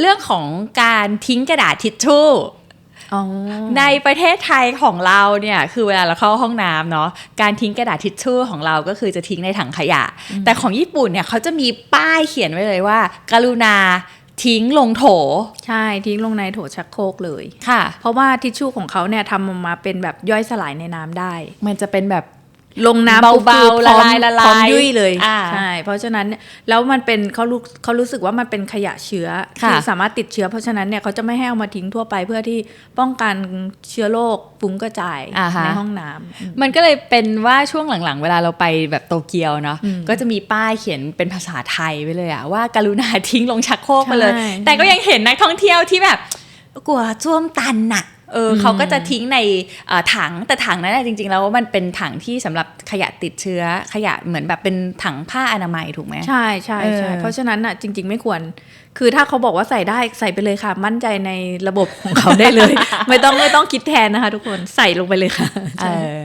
เรื่องของการทิ้งกระดาษทิชชู่อ๋อในประเทศไทยของเราเนี่ยคือเวลาเราเข้าห้องน้ำเนาะการทิ้งกระดาษทิชชู่ของเราก็คือจะทิ้งในถังขยะ แต่ของญี่ปุ่นเนี่ยเขาจะมีป้ายเขียนไว้เลยว่า กรุณาทิ้งลงโถ ใช่ทิ้งลงในโถชักโครกเลยค่ะ เพราะว่าทิชชู่ของเขาเนี่ยทำออกมาเป็นแบบย่อยสลายในน้ำได้ มันจะเป็นแบบ ลงน้ำเบาๆปุ๊คือพร้อมละลายละลายพร้อมยุ่ยเลยอ่าใช่เพราะฉะนั้นเนี่ยแล้วมันเป็นเขารู้เขารู้สึกว่ามันเป็นขยะเชื้อค่ะที่สามารถติดเชื้อ เพราะฉะนั้นเนี่ยเขาจะไม่ให้เอามาทิ้งทั่วไปเพื่อที่ป้องกันเชื้อโรคฟุ้งกระจายอ่าฮะในห้องน้ำอืมมันก็เลยเป็นว่าช่วงหลังๆ เวลาเราไปแบบโตเกียวเนาะอืมก็จะมีป้ายเขียนเป็นภาษาไทยไว้เลยอะว่าการุณาทิ้งลงชักโครกไปเลยใช่แต่ก็ยังเห็นนักท่องเที่ยวที่แบบกลัวจ้วมตันน่ะ เอออมเขาก็จะทิ้งในเอ่อถังแต่ถังนั้นนะจริง ๆ แล้วมันเป็นถังที่สำหรับขยะติดเชื้อขยะเหมือนแบบเป็นถังผ้าอนามัยถูกไหมใช่ใช่ใช่เออเพราะฉะนั้นอะจริง ๆ ไม่ควร คือถ้าเขาบอกว่าใส่ได้ใส่ไปเลยค่ะ มั่นใจในระบบของเขาได้เลย ไม่ต้องไม่ต้องคิดแทนนะคะ ทุกคนใส่ลงไปเลยค่ะเออ